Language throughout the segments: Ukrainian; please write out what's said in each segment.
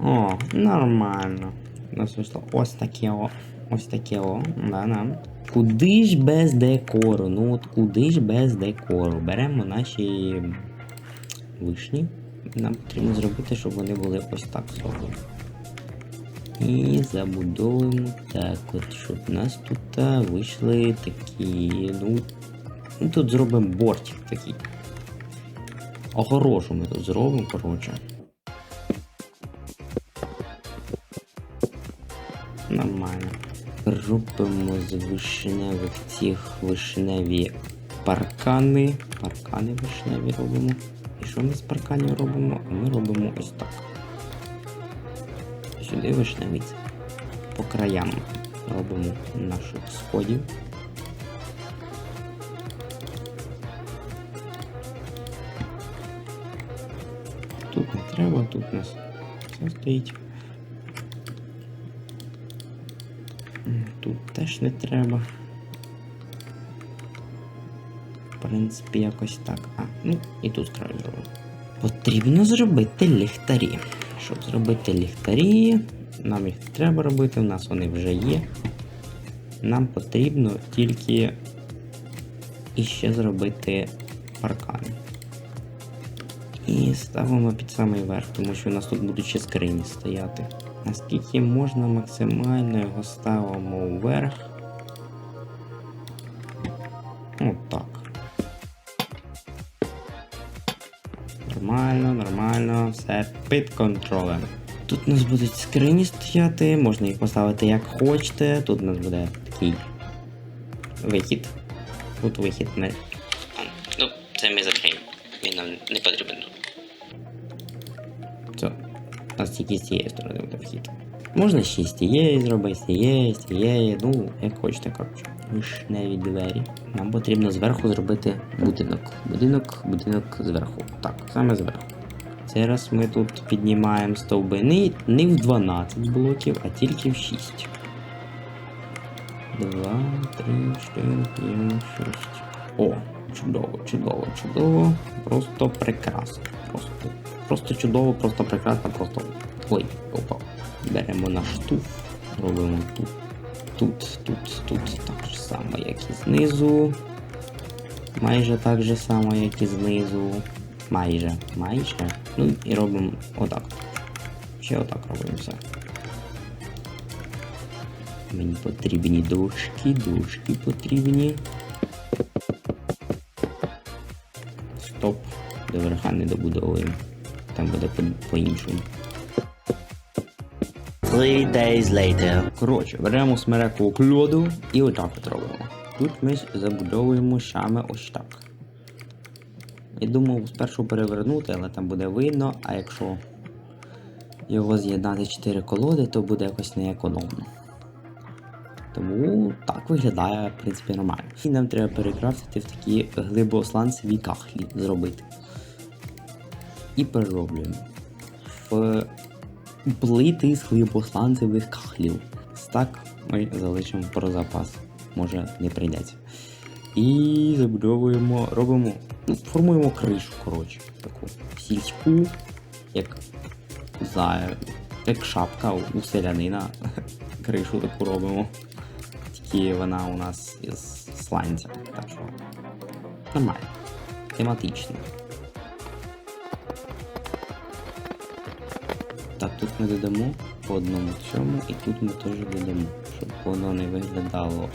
О, нормально. У ось таке о. Ось таке о. Да-да. Куди ж без декору? Ну от куди ж без декору? Беремо наші вишні. Нам потрібно зробити, щоб вони були ось так зроблені. І забудовуємо так от, щоб у нас тут вийшли такі, ну, ну тут зробимо бортик такий. Огорожу ми тут зробимо, коротше. Робимо з вишневих цих вишневі паркани. Паркани вишневі робимо. І що ми з парканів робимо? Ми робимо ось так. Сюди вишневі по краям робимо наших сходів. Тут не треба, тут у нас все стоїть. М, Тут теж не треба. В принципі, якось так. А, ну і тут край зробимо. Потрібно зробити ліхтарі. Щоб зробити ліхтарі, нам їх не треба робити, у нас вони вже є. Нам потрібно тільки іще зробити паркани. І ставимо під самий верх, тому що у нас тут будуть ще скрині стояти. Наскільки можна максимально його ставимо вверх. Отак. Нормально, нормально, все під контролем. Тут у нас будуть скрині стояти, можна їх поставити як хочете. Тут у нас буде такий вихід. Тут вихід. Тільки з цієї сторони буде вхід. Можна ще з тієї зробити, з тієї, з тієї, ну, як хочете, коротше. Вишневі двері. Нам потрібно зверху зробити будинок. Будинок, будинок зверху. Так, саме зверху. Зараз ми тут піднімаємо стовби не, не в 12 блоків, а тільки в 6. 2, 3, 4, 5, 6. О, чудово, чудово, чудово. Просто прекрасно. Просто, просто чудово, просто прекрасно, просто. Ой, опа. Беремо наш туф, робимо тут. Тут, тут, тут так же само, як і знизу. Майже так же само, як і знизу. Майже, майже. Ну і робимо отак. Ще отак робимо все. Мені потрібні дошки, дошки потрібні. Стоп. До верха не добудовуємо. Там буде по- по-іншому. Three days later. Коротше, беремо смерекову кльоду і отак от робимо. Тут ми забудовуємо саме ось так. Я думав спершу перевернути, але там буде видно, а якщо його з'єднати 4 колоди, то буде якось неекономно. Тому так виглядає, в принципі, нормально. І нам треба перекрафтити в такі глибосланцеві кахлі зробити. І перероблюємо. В плити з глибосланцевих кахлів. Так ми залишимо про запас. Може не прийдеться. І забудовуємо, робимо, ну, формуємо кришу, коротше, таку сільську, як за, як шапка у селянина. Кришу таку робимо. Тільки вона у нас із сланця. Так що нормально. Тематично. Тут ми додамо по одному цьому, і тут ми теж додамо, щоб воно не виглядало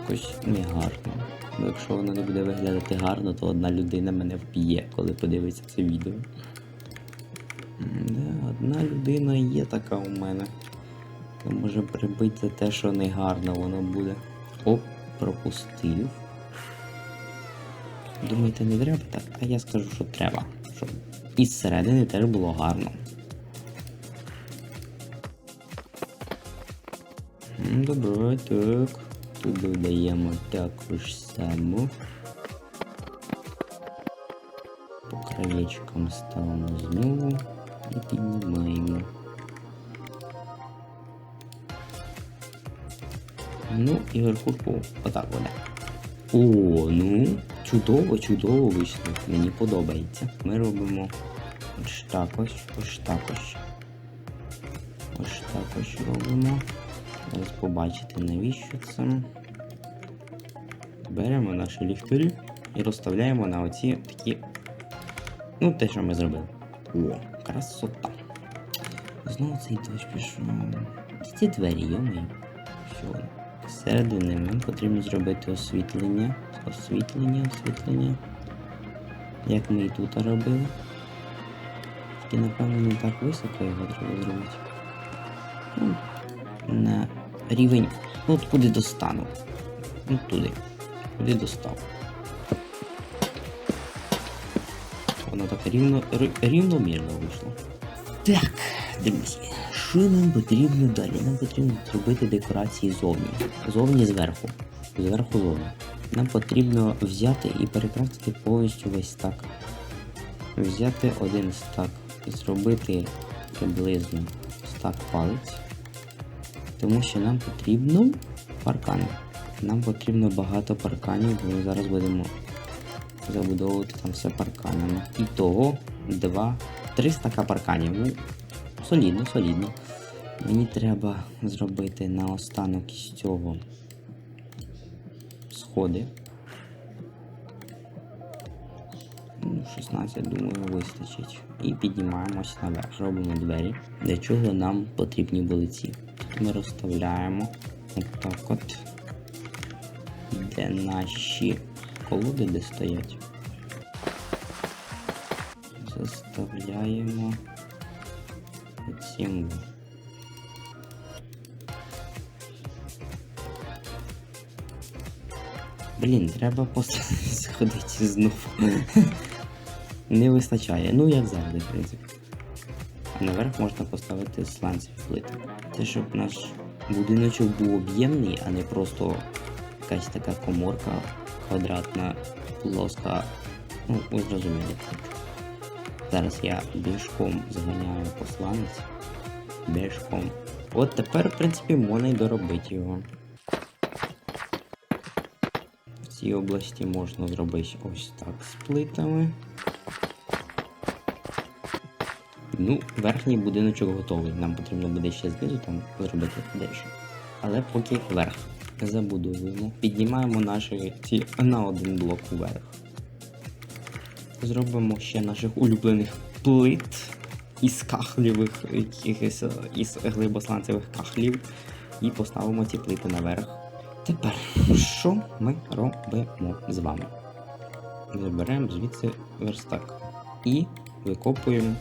якось негарно. Бо якщо воно не буде виглядати гарно, то одна людина мене вб'є, коли подивиться це відео. Да, одна людина є така у мене. То може прибити за те, що негарно воно буде. Оп, пропустив. Думаєте, не треба так? А я скажу, що треба. Щоб і зсередини теж було гарно. Добре, так. Тут додаємо також само. По краєчкам ставимо знову і піднімаємо. Ну і верхушку отак буде. О, ну, чудово, чудово вийшло. Мені подобається. Ми робимо Ось так ось, ось так ось. Ось так ось робимо. Зараз побачите, навіщо це. Беремо наші ліхтарі і розставляємо на оці такі. Ну, те, що ми зробили. О, красота. Знову цей дощ пішов. Ці двері, йомий. Все. Зсередини нам потрібно зробити освітлення. Освітлення, освітлення. Як ми і тут робили. Тільки, напевно, не так високо його треба зробити. Ну, на рівень. Ну, от куди достану. Ну, туди. Куди достав. Воно так рівно, рівномірно вийшло. Так, друзі, що нам потрібно далі? Нам потрібно зробити декорації зовні. Зовні зверху. Зверху зовні. Нам потрібно взяти і перекрасити повністю весь стак. Взяти один стак і зробити приблизно стак палець. Тому що нам потрібно паркани. Нам потрібно багато парканів, бо ми зараз будемо забудовувати там все парканами. І того два, три стака парканів. Ну, солідно, солідно. Мені треба зробити на останок із цього сходи. Ну, 16, думаю, вистачить. І піднімаємось наверх. Робимо двері, для чого нам потрібні були ці. Ми розставляємо отак от, де наші колоди, де стоять. Заставляємо цим. Блін, треба просто сходити знову. Не вистачає. Ну, як завжди, в принципі. Наверх можна поставити сланцеві плити. Це щоб наш будиночок був об'ємний, а не просто якась така коморка квадратна, плоска. Ну, ви зрозуміли. Зараз я більшком зганяю посланець. Більшком. От тепер, в принципі, можна й доробити його. В цій області можна зробити ось так з плитами. Ну, верхній будиночок готовий. Нам потрібно буде ще знизу там зробити дещо. Але поки верх забудовуємо. Піднімаємо наші ці на один блок вверх. Зробимо ще наших улюблених плит із кахлівих якихось із глибосланцевих кахлів. І поставимо ці плити наверх. Тепер, що ми робимо з вами? Заберемо звідси верстак і викопуємо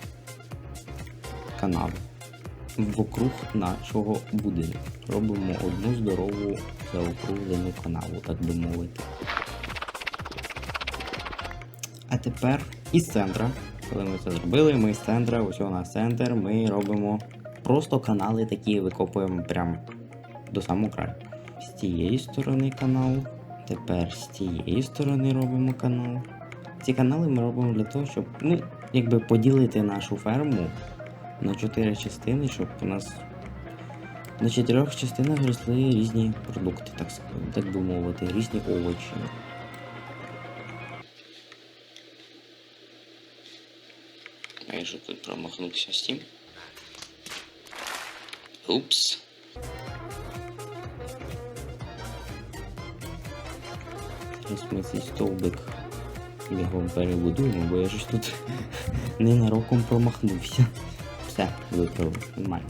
канаву вокруг нашого будинку. Робимо одну здорову заокруглену канаву, так би мовити. А тепер із центра, коли ми це зробили, ми з центра, ось у центр, ми робимо просто канали такі викопуємо прямо до самого краю. З цієї сторони канал. Тепер з цієї сторони робимо канал. Ці канали ми робимо для того, щоб ну, якби поділити нашу ферму на чотири частини, щоб у нас на чотирьох частинах росли різні продукти, так, так би мовити, різні овочі. Я же тут промахнувся з тим. Упс. Зараз ми цей стовбик його перебудуємо, бо я ж тут ненароком промахнувся. Все, виправив, нормально.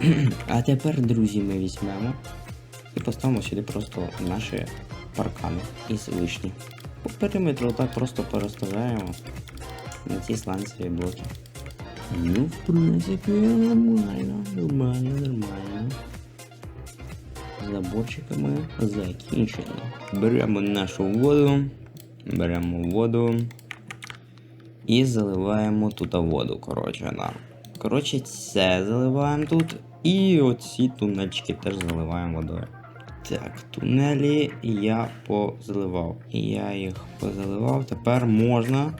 А тепер, друзі, ми візьмемо і поставимо сюди просто наші паркани із вишні. По периметру так просто порозставляємо на ці сланцеві блоки. Ну, в принципі, нормально, нормально, нормально. З заборчиками закінчено. Беремо нашу воду, беремо воду і заливаємо тут воду, коротше, нам. Коротше, це заливаємо тут. І оці тунельчики теж заливаємо водою. Так, тунелі я позаливав. Я їх позаливав. Тепер можна.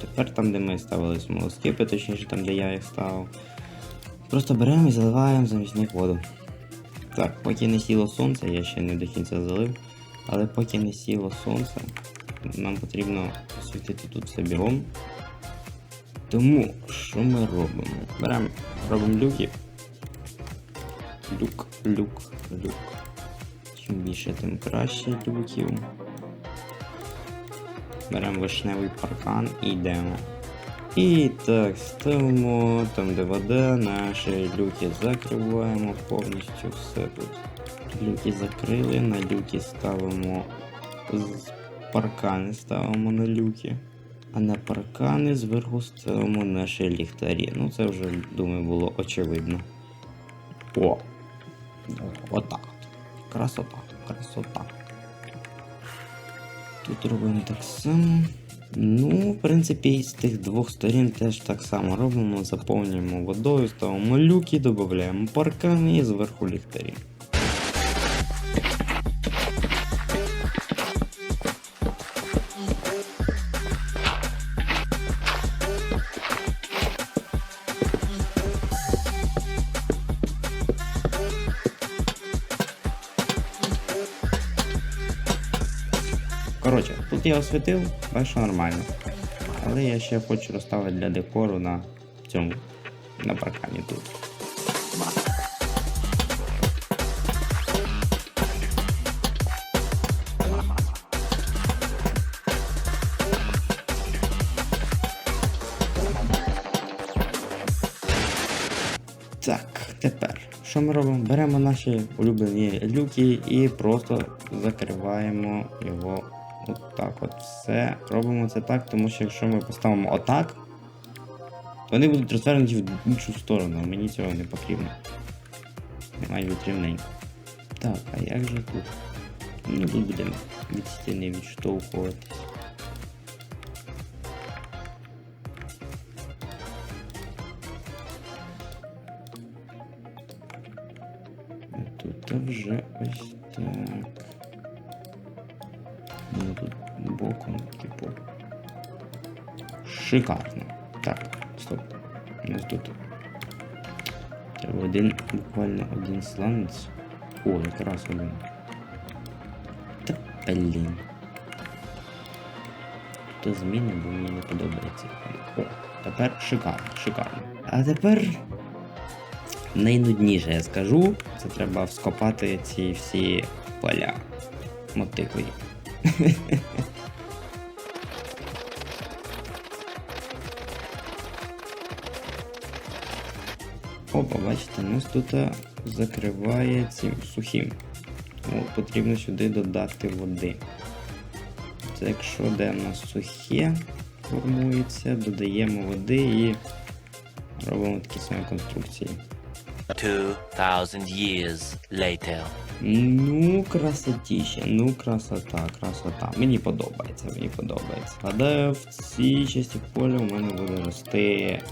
Тепер там, де ми ставили смолоскипи, точніше там, де я їх ставив. Просто беремо і заливаємо замість них воду. Так, поки не сіло сонце, я ще не до кінця залив. Але поки не сіло сонце, нам потрібно освітити тут все бігом. Тому що ми робимо? Беремо, робимо люки. Люк, люк, люк. Чим більше, тим краще люків. Беремо вишневий паркан і йдемо. І так, ставимо там, де вода, наші люки закриваємо повністю все тут. Люки закрили, на люки ставимо паркани ставимо на люки. А на паркани зверху ставимо наші ліхтарі. Ну це вже, думаю, було очевидно. О! Отак. Красота, красота. Тут робимо так само. Ну, в принципі, з тих двох сторін теж так само робимо, заповнюємо водою, ставимо люки, додаємо паркани і зверху ліхтарі. Коротше, тут я освітив, бачу нормально. Але я ще хочу розставити для декору на цьому, на паркані тут. Так, тепер що ми робимо? Беремо наші улюблені люки і просто закриваємо його отак. От все. Робимо це так, тому що якщо ми поставимо отак, то вони будуть розвернуті в іншу сторону, мені цього не потрібно. Немає рівненько. Так, а як же тут? Ну тут будемо від стіни відштовхуватись. Тут вже ось Шикарно. Так, стоп. У нас тут. Треба один, буквально один сланець. О, якраз один. Та блін. Тут зміни, бо мені не подобається. О, тепер шикарно, шикарно. А тепер найнудніше я скажу, це треба вскопати ці всі поля мотикою. Опа, бачите, у нас тут е, закриває цим сухим. Тому потрібно сюди додати води. Це якщо де в нас сухе формується, додаємо води і робимо такі самі конструкції. 2000 years later. Ну, красотіще, ну красота, красота. Мені подобається, мені подобається. Гадаю, в цій часті поля у мене буде рости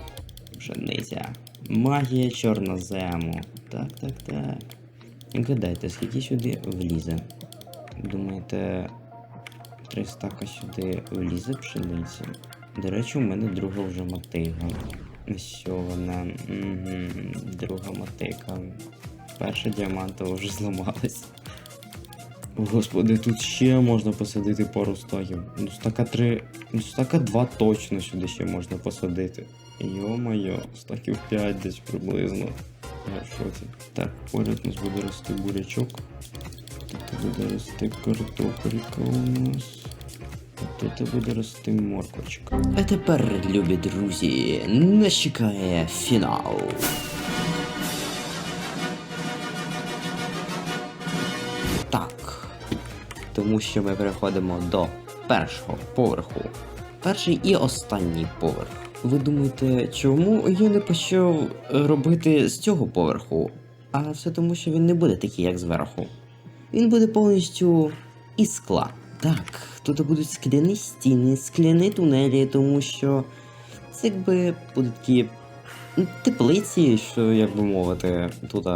пшениця. Магія чорнозему. Так, так, так. Гадайте, скільки сюди влізе? Думаєте, три стака сюди влізе пшениці? До речі, у мене друга вже мотига. Ось вона. Угу, друга мотика. Перша діамантова вже зламалась. Господи, тут ще можна посадити пару стаків. Ну, стака 3. Ну, стака 2 точно сюди ще можна посадити. Йо-моє, стаків 5 десь приблизно. Я в шоці. Так, поряд у нас буде рости бурячок. Тут буде рости картопелька у нас. Тут буде рости морквочка. А тепер, любі друзі, нас чекає фінал. Так. Тому що ми переходимо до першого поверху. Перший і останній поверх. Ви думаєте, чому я не почав робити з цього поверху? А все тому, що він не буде такий, як зверху. Він буде повністю із скла. Так, тут будуть скляні стіни, скляні тунелі, тому що це якби будуть такі теплиці, що як би мовити, тут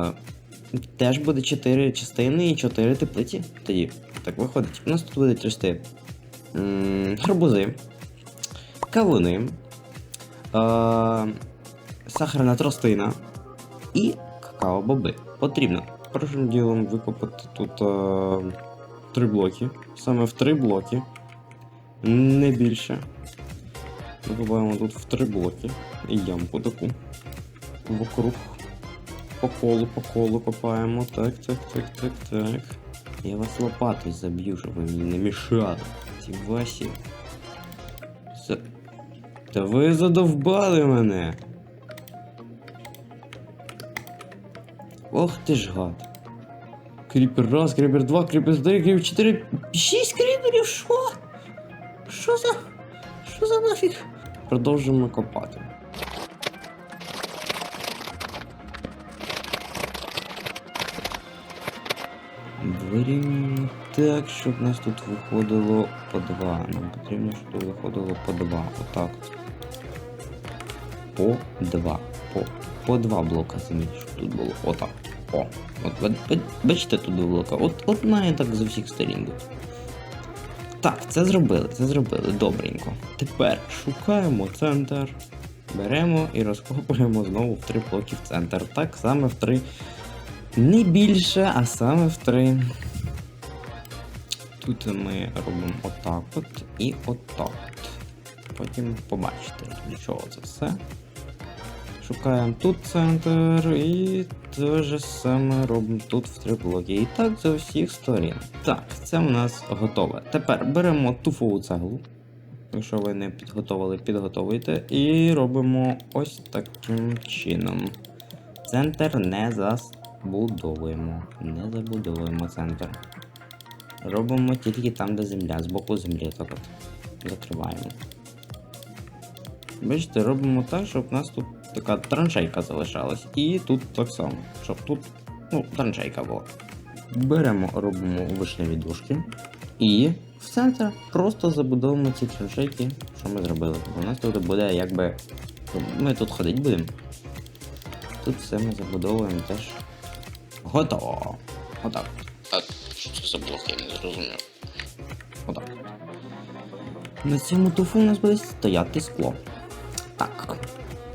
теж буде 4 частини і 4 теплиці. Тоді так виходить. У нас тут будуть рости м, гарбузи, кавуни, сахарна тростина і какао-боби. Потрібно першим ділом викопати тут е, три блоки. Саме в три блоки. Не більше. Ми копаємо тут в три блоки. І ямку таку. Вокруг. По колу, по колу копаємо. Так, так, так, так, так. Я вас лопатою заб'ю, щоб ви мені не мішали. Ці ваші. За... Та ви задовбали мене. Ох ти ж гад. Кріпер раз, кріпер два, кріпер три, кріпер чотири. Шість кріперів, що? Що за. Що за нафіг? Продовжуємо копати. Вирівнюємо так, щоб нас тут виходило по два. Нам потрібно, щоб виходило по два. Отак. По два. По, по два блока землі, щоб тут було. Отак. О. От, ба- ба- бачите тут два блока. От, от має так з усіх сторін. Так, це зробили, це зробили, добренько. Тепер шукаємо центр, беремо і розкопуємо знову в три блоки в центр. Так саме в три. Не більше, а саме в три. Тут ми робимо отак от і отак. от. Потім побачите, для чого це все. Шукаємо тут центр і те же саме робимо тут в три блоки. І так з усіх сторін. Так, це у нас готове. Тепер беремо туфову цеглу. Якщо ви не підготовили, підготовуйте. І робимо ось таким чином. Центр не забудовуємо. Не забудовуємо центр. Робимо тільки там, де земля, з боку землі. Так от. Закриваємо. Бачите, робимо так, щоб у нас тут така траншейка залишалась. І тут так само, щоб тут ну, траншейка була. Беремо, робимо вишневі дужки. І в центр просто забудовуємо ці траншейки, що ми зробили. У нас тут буде якби. Ми тут ходити будемо. Тут все ми забудовуємо теж. Готово. Отак. А що це за блок, я не зрозумів. Отак. На цьому туфу у нас буде стояти скло. Так.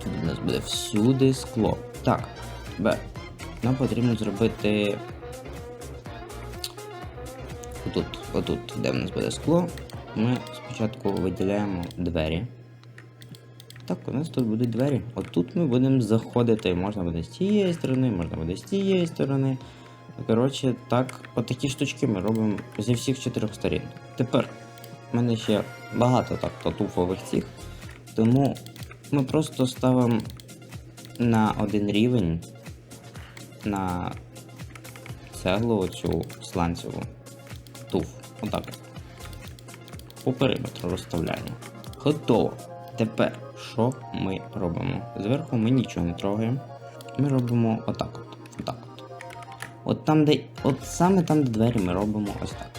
Тут у нас буде всюди скло. Так. Б. Нам потрібно зробити. Отут, отут, де в нас буде скло. Ми спочатку виділяємо двері. Так, у нас тут будуть двері. Отут ми будемо заходити. Можна буде з цієї сторони, можна буде з цієї сторони. Коротше, так, отакі штучки ми робимо зі всіх чотирьох сторін. Тепер в мене ще багато так татуфових цих. Тому ми просто ставимо на один рівень на цеглу оцю сланцеву туф. Отак. По периметру розставляємо. Готово. Тепер що ми робимо? Зверху ми нічого не трогаємо. Ми робимо отак от. Отак от. От там, де. От саме там, де двері, ми робимо ось так.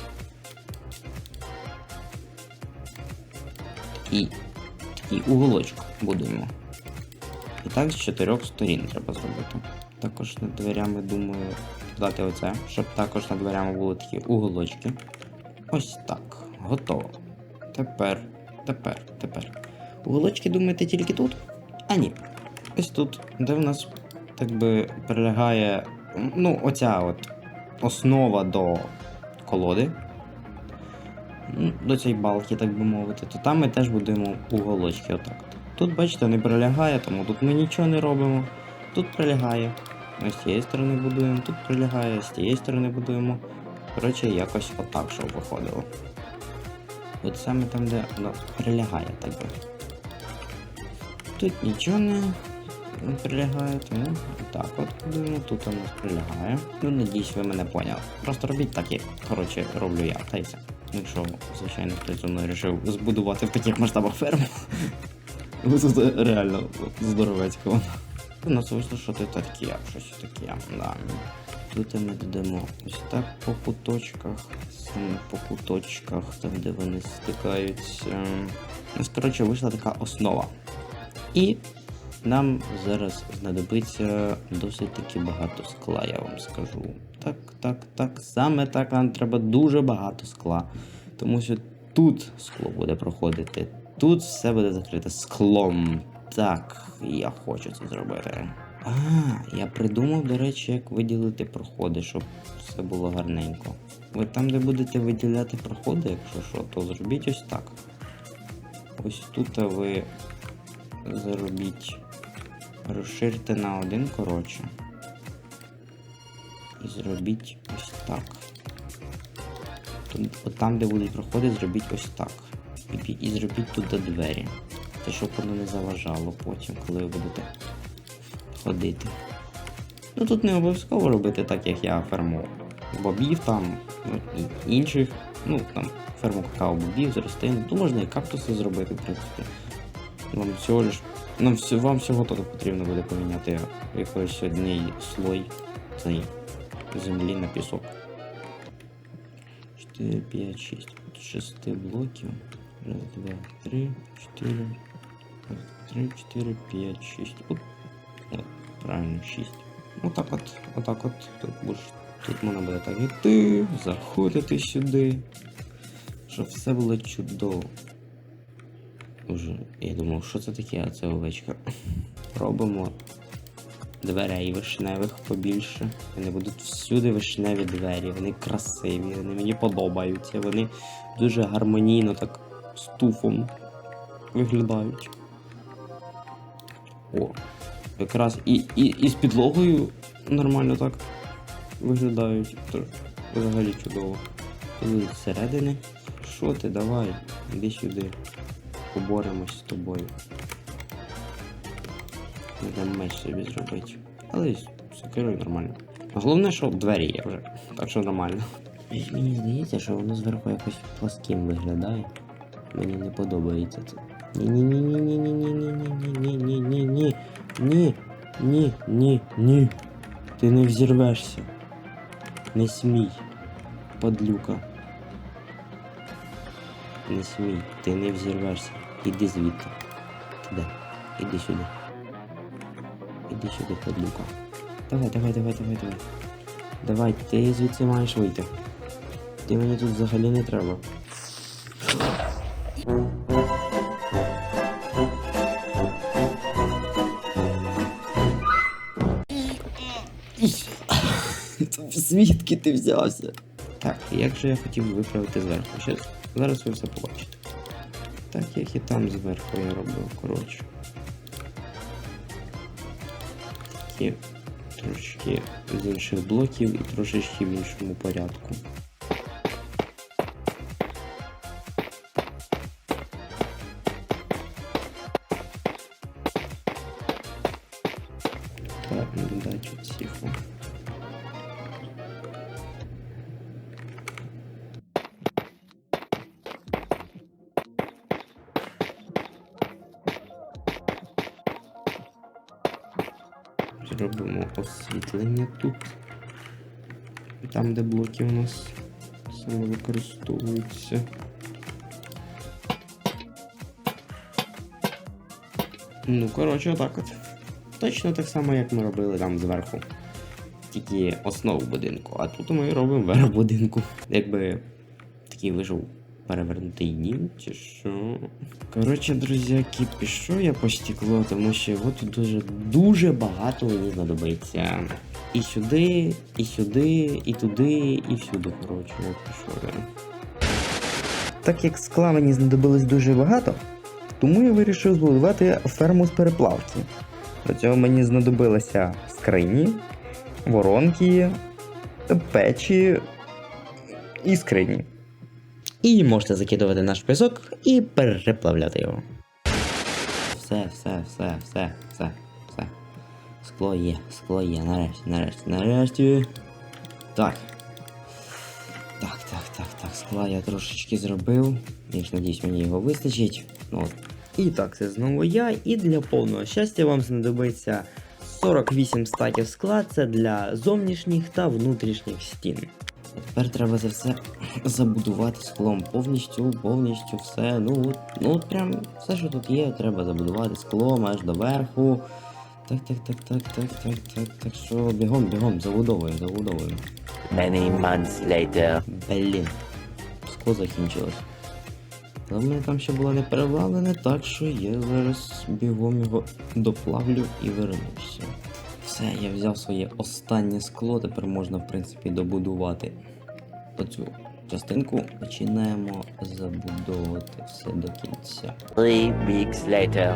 І такий уголочок будуємо. І так з чотирьох сторін треба зробити. Також над дверями, думаю, дати оце, щоб також над дверями були такі уголочки. Ось так. Готово. Тепер, тепер, тепер. Уголочки думаєте тільки тут? А ні. Ось тут, де в нас так би прилягає. Ну, оця от основа до колоди. До цієї балки, так би мовити, то там ми теж будемо уголочки отак. Тут, бачите, не прилягає, тому тут ми нічого не робимо. Тут прилягає. Ми з цієї сторони будуємо, тут прилягає, з цієї сторони будуємо. Коротше, якось отак, щоб виходило. От саме там, де воно прилягає, так би. Тут нічого не прилягає, тому так от будуємо, тут нас прилягає. Ну, надіюсь, ви мене поняли. Просто робіть так, як коротше роблю я, та й все. Якщо, звичайно, хтось зі мною вирішив збудувати в таких масштабах ферму. Ну, Тут реально здоровецька вона. У нас вийшло, що це таке, щось таке, да. Тут ми додамо ось так по куточках, саме по куточках, там де вони стикаються. У нас, коротше, вийшла така основа. І нам зараз знадобиться досить таки багато скла, я вам скажу. Так, так, так. Саме так нам треба дуже багато скла. Тому що тут скло буде проходити, тут все буде закрите склом. Так, я хочу це зробити. А, я придумав, до речі, як виділити проходи, щоб все було гарненько. Ви там, де будете виділяти проходи, якщо що, то зробіть ось так. Ось тут ви зробіть. Розширте на один коротше. І зробіть ось так. От там, де будуть проходи, зробіть ось так. І, і зробіть туди двері. Те, щоб воно не заважало потім, коли ви будете ходити. Ну тут не обов'язково робити так, як я ферму бобів там, ну, інших, ну там ферму какао бобів з рослин. Ну можна і кактуси зробити, в принципі. Вам всього ж. Нам всі, вам всього тут потрібно буде поміняти якийсь одний слой цієї землі на пісок. 4, 5, 6. От 6 блоків. Раз, два, три, чотири. Раз, три, чотири, п'ять, шість. От, от, правильно, шість. Отак от, отак от. Тут будеш. Тут можна буде так іти, заходити сюди. Щоб все було чудово. Уже, я думав, що це таке, а це овечка. Робимо дверей вишневих побільше. Вони будуть всюди вишневі двері, вони красиві, вони мені подобаються, вони дуже гармонійно так з туфом виглядають. О, якраз і, і, і з підлогою нормально так виглядають. Взагалі чудово. Зсередини. Що ти, давай, іди сюди. Поборемось з тобою. Треба меч собі зробити. Але сокирою нормально. Головне, що двері є вже. Так що нормально. Мені здається, що воно зверху якось пласким виглядає. Мені не подобається це. Ні-ні-ні-ні-ні-ні-ні-ні-ні-ні-ні-ні. Ні, ні, ні, ні. Ти не взірвешся. Не смій, подлюка. Не смій, ти не взірвешся. Іди звідти. Де? Іди сюди. Іди сюди, подлюка. Давай, давай, давай, давай, давай. Давай, ти звідси маєш вийти. Ти мені тут взагалі не треба. Звідки ти взявся? Так, як же я хотів виправити зверху? Щас, зараз ви все побачите. Так як і там зверху я робив, коротше. Такі трошки з інших блоків і трошечки в іншому порядку. Зробимо освітлення тут. Там, де блоки у нас саме використовуються. Ну, коротше, отак от. Точно так само, як ми робили там зверху. Тільки основу будинку. А тут ми робимо верх будинку. Якби такий вийшов перевернутий дім, чи що. Коротше, друзяки, пішов я по стекло, тому що його тут дуже дуже багато мені знадобиться. І сюди, і сюди, і туди, і всюди. Коротше, от пішов я. Так як скла мені знадобилось дуже багато, тому я вирішив збудувати ферму з переплавки. До цього мені знадобилися скрині, воронки, печі і скрині. І можете закидувати наш пісок і переплавляти його. Все, все, все, все, все, все. Скло є, скло є, нарешті, нарешті, нарешті. Так. Так, так, так, так, скла я трошечки зробив. Я ж надіюсь, мені його вистачить. Ну, от. І так, це знову я. І для повного щастя вам знадобиться 48 стаків скла. Це для зовнішніх та внутрішніх стін. А тепер треба це все забудувати склом повністю, повністю все. Ну, ну прям все, що тут є, треба забудувати склом аж до верху. Так, так, так, так, так, так, так, так що бігом, бігом, забудовуємо, забудовуємо. Many months later. Блін, скло закінчилось. Але в мене там ще було не переплавлене, так що я зараз бігом його доплавлю і вернуся. Все, я взяв своє останнє скло, тепер можна, в принципі, добудувати оцю частинку. Починаємо забудовувати все до кінця. Three weeks later.